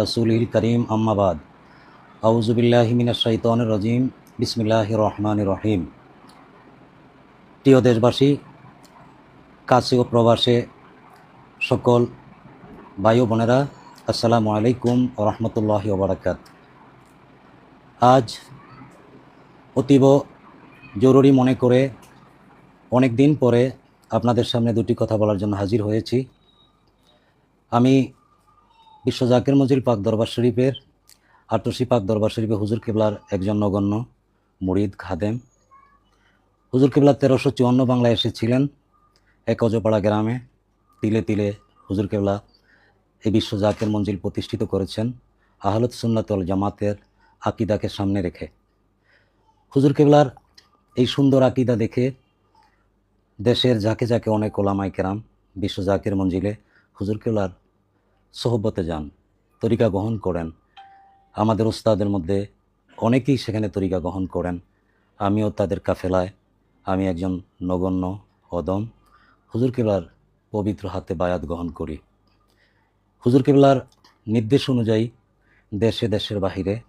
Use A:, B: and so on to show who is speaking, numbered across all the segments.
A: রসুলিল করিম আম্মাবাদ আউজুবিল্লাহিমিনাশাইতন রজিম। বিসমিল্লাহ রহমান রহিম। প্রিয় দেশবাসী, কাছে ও প্রবাসে সকল ও বোনেরা আসসালামু আলাইকুম রহমতুল্লাহি ওবরাকাত আজ অতীব জরুরি মনে করে অনেক দিন পরে আপনাদের সামনে দুটি কথা বলার জন্য হাজির হয়েছি। আমি বিশ্ব জাকির মজিল পাক দরবার শরীফের আটরশি পাক দরবার শরীফে হুজুর কেবলার একজন নগণ্য মুরিদ খাদেম। হুজুর কেবলা তেরোশো চুয়ান্ন বাংলায় এসেছিলেন এক অজপাড়া গ্রামে। তিলে তিলে হুজুর কেবলা এই বিশ্ব জাকের মঞ্জিল প্রতিষ্ঠিত করেছেন আহলত সুন্নাতল জামাতের আকিদাকে সামনে রেখে। হুজুর কেবলার এই সুন্দর আকিদা দেখে দেশের যাকে যাকে অনেক ওলামাই কেরাম, বিশ্ব জাকের মঞ্জিলে হুজুর কেবলার সোহবতে যান, তরিকা গ্রহণ করেন। আমাদের ওস্তাদের মধ্যে অনেকেই সেখানে তরিকা গ্রহণ করেন। আমিও তাদের কাফেলায়। আমি একজন নগণ্য, অদম। হুজুর কেবলার পবিত্র হাতে বায়াত গ্রহণ করি। হুজুর কেবলার নির্দেশ অনুযায়ী দেশে দেশের বাহিরে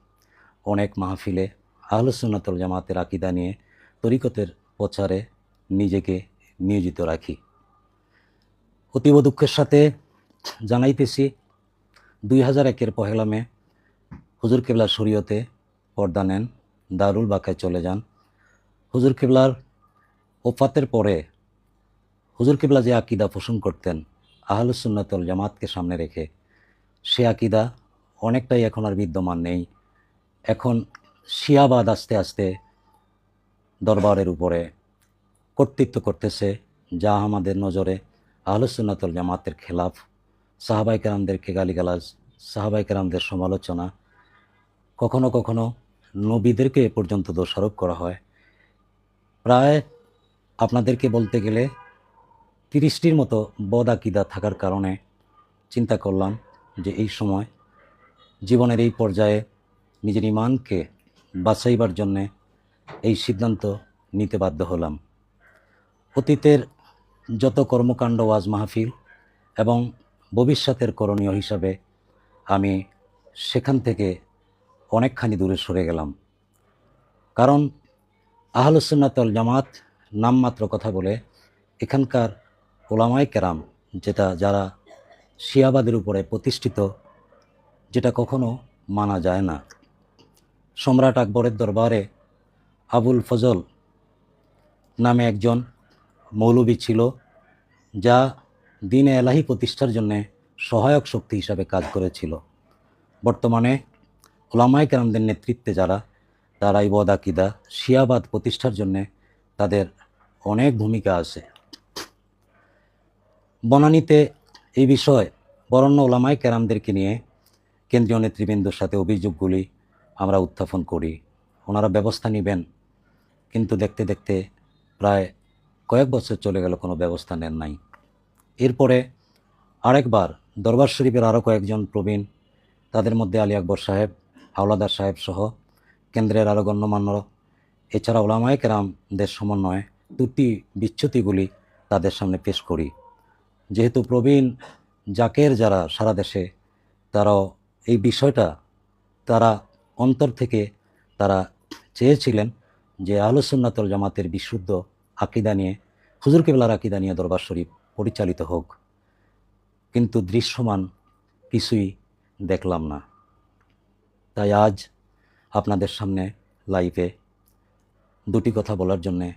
A: অনেক মাহফিলে আহলসুন্নাতল জামাতের আকিদা নিয়ে তরিকতের প্রচারে নিজেকে নিয়োজিত রাখি। অতীব দুঃখের সাথে জানাইতেছি দুই হাজার একের পহেলা মে, হুজুর কেবলার শরীয়তে পর্দা নেন, দারুল বাকায় চলে যান। হুজুর কেবলার ওফাতের পরে হুজুর কেবলা যে আকিদা পোষণ করতেন আহলুসুন্নাতল জামাতকে সামনে রেখে, সে আকিদা অনেকটাই এখন আর বিদ্যমান নেই। এখন শিয়াবাদ আস্তে আস্তে দরবারের উপরে কর্তৃত্ব করতেছে, যা আমাদের নজরে আহলুসুন্নাতল জামাতের খেলাফ সাহাবাই কেরামদেরকে গালিগালাজ সাহাবাই কেরামদের সমালোচনা, কখনো কখনো নবীদেরকে এ পর্যন্ত দোষারোপ করা হয়। প্রায় আপনাদেরকে বলতে গেলে তিরিশটির মতো বদ আকিদা থাকার কারণে চিন্তা করলাম যে এই সময় জীবনের এই পর্যায়ে নিজের ইমানকে বাছাইবার জন্যে এই সিদ্ধান্ত নিতে বাধ্য হলাম। অতীতের যত কর্মকাণ্ড, ওয়াজ মাহফিল এবং ভবিষ্যতের করণীয় হিসাবে আমি সেখান থেকে অনেকখানি দূরে সরে গেলাম। কারণ আহলুসুন্নাতল জামাত নামমাত্র কথা বলে এখানকার ওলামাই কেরাম, যেটা যারা শিয়াবাদের উপরে প্রতিষ্ঠিত, যেটা কখনো মানা যায় না। সম্রাট আকবরের দরবারে আবুল ফজল নামে একজন মৌলবী ছিল, যা দিনে এলাহি প্রতিষ্ঠার জন্যে সহায়ক শক্তি হিসাবে কাজ করেছিল। বর্তমানে ওলামাই কেরামদের নেতৃত্বে যারা, তারা ইবদ আকিদা, শিয়াবাদ প্রতিষ্ঠার জন্যে তাদের অনেক ভূমিকা আছে। বনানীতে এই বিষয় বরণ্য ওলামাই কেরামদেরকে নিয়ে কেন্দ্রীয় নেতৃবৃন্দর সাথে অভিযোগগুলি আমরা উত্থাপন করি। ওনারা ব্যবস্থা নেবেন, কিন্তু দেখতে দেখতে প্রায় কয়েক বছর চলে গেল, কোনো ব্যবস্থা নেন নাই। এরপরে আরেকবার দরবার শরীফের আরও কয়েকজন প্রবীণ, তাদের মধ্যে আলী আকবর সাহেব, হাওলাদার সাহেব সহ কেন্দ্রের আরও গণ্যমান্য এছাড়া ওলামায় কেরামদের সমন্বয়ে দুটি বিচ্যুতিগুলি তাদের সামনে পেশ করি। যেহেতু প্রবীণ জাকের যারা সারা দেশে, তারাও এই বিষয়টা তারা অন্তর থেকে তারা চেয়েছিলেন যে আলোসুন্নাতল জামাতের বিশুদ্ধ আকিদা নিয়ে, হুজুর কেবলার আকিদা নিয়ে দরবার শরীফ পরিচালিত হোক। কিন্তু দৃশ্যমান কিছুই দেখলাম না। তাই আজ আপনাদের সামনে লাইভে দুটি কথা বলার জন্যে,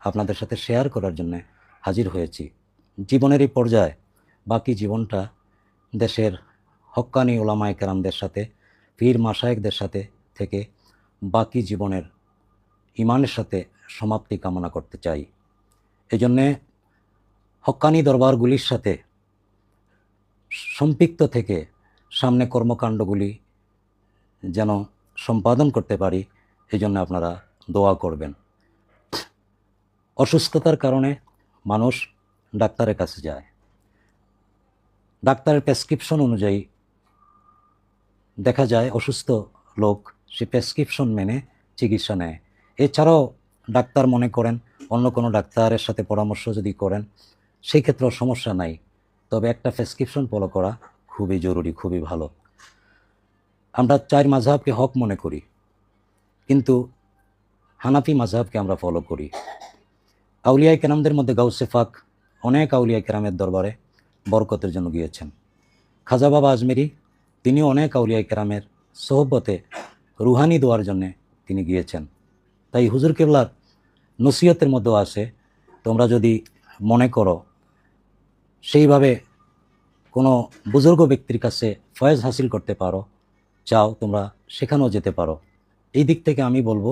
A: আপনাদের সাথে শেয়ার করার জন্যে হাজির হয়েছি। জীবনের এই পর্যায়ে বাকি জীবনটা দেশের হক্কানি ওলামায় কেরামদের সাথে, পীর মাসায়েকদের সাথে থেকে বাকি জীবনের ইমানের সাথে সমাপ্তি কামনা করতে চাই। এজন্যে হক্কানি দরবারগুলির সাথে সম্পৃক্ত থেকে সামনে কর্মকাণ্ডগুলি যেন সম্পাদন করতে পারি এই জন্য আপনারা দোয়া করবেন। অসুস্থতার কারণে মানুষ ডাক্তারের কাছে যায়। ডাক্তারের প্রেসক্রিপশন অনুযায়ী দেখা যায় অসুস্থ লোক, সে প্রেসক্রিপশন মেনে চিকিৎসা নেয়। এছাড়াও ডাক্তার মনে করেন, অন্য কোনো ডাক্তারের সাথে পরামর্শ যদি করেন সেই ক্ষেত্রেও সমস্যা নাই। তবে একটা প্রেসক্রিপশন ফলো করা খুবই জরুরি, খুবই ভালো। আমরা চার মাঝহাবকে হক মনে করি, কিন্তু হানাফি মাঝহাবকে আমরা ফলো করি। আউলিয়াই কেরামদের মধ্যে গাউসে ফাক অনেক আউলিয়া কেরামের দরবারে বরকতের জন্য গিয়েছেন। খাজা বাবা আজমেরি, তিনিও অনেক আউলিয়া কেরামের সোহবতে রুহানি দেওয়ার জন্যে তিনি গিয়েছেন। তাই হুজুর কেবলার নসিহতের মধ্যেও আছে, তোমরা যদি মনে করো সেইভাবে কোনো বুজুর্গ ব্যক্তির কাছে ফয়েজ হাসিল করতে পারো চাও তোমরা সেখানেও যেতে পারো। এই দিক থেকে আমি বলব,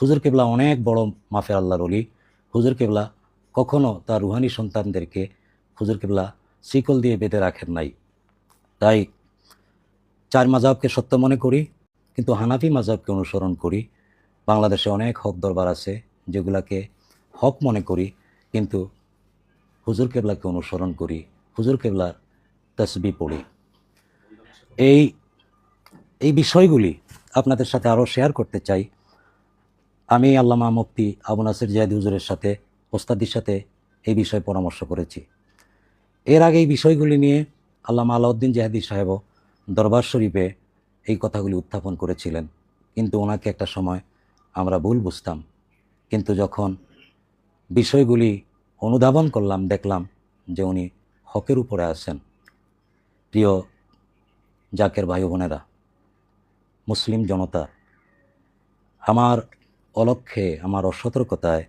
A: হুজুর কেবলা অনেক বড় মাফে আল্লাহর অলি হুজুর কেবলা কখনও তার রুহানি সন্তানদেরকে হুজুর কেবলা শিকল দিয়ে বেঁধে রাখেন নাই। তাই চার মাজাবকে সত্য মনে করি, কিন্তু হানাফি মাজাবকে অনুসরণ করি। বাংলাদেশে অনেক হক দরবার আছে যেগুলাকে হক মনে করি, কিন্তু হুজুর কেবলাকে অনুসরণ করি, হুজুর কেবলার তসবি পড়ি। এই এই বিষয়গুলি আপনাদের সাথে আরও শেয়ার করতে চাই। আমি আল্লামা মুফতি আবু নাসির জাহেদ হুজুরের সাথে, ওস্তাদির সাথে এই বিষয়ে পরামর্শ করেছি। এর আগে এই বিষয়গুলি নিয়ে আল্লামা আলাউদ্দিন জাহেদি সাহেবও দরবার শরীফে এই কথাগুলি উত্থাপন করেছিলেন। কিন্তু ওনাকে একটা সময় আমরা ভুল বুঝতাম। কিন্তু যখন বিষয়গুলি অনুধাবন করলাম, দেখলাম যে উনি হকের উপরে আছেন। প্রিয় জাকের ভাই বোনেরা মুসলিম জনতা, আমার অলক্ষ্যে, আমার অসতর্কতায়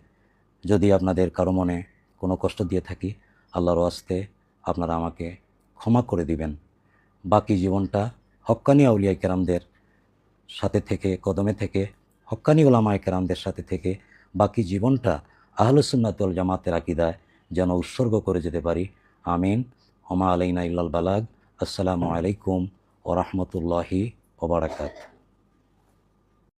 A: যদি আপনাদের কারও মনে কোনো কষ্ট দিয়ে থাকি, আল্লাহর আস্তে আপনারা আমাকে ক্ষমা করে দিবেন। বাকি জীবনটা হক্কানি আউলিয়া কেরামদের সাথে থেকে, কদমে থেকে, হক্কানি ওলামায় কেরামদের সাথে থেকে বাকি জীবনটা আহলুসুন্নাতুল জামাতের আকিদায় যেন উৎসর্গ করে যেতে পারি। আমিন। ওমা আলাইনা ইল্লাল বালাগ। আসসালামু আলাইকুম ও রহমতুল্লাহি ওবরাকাত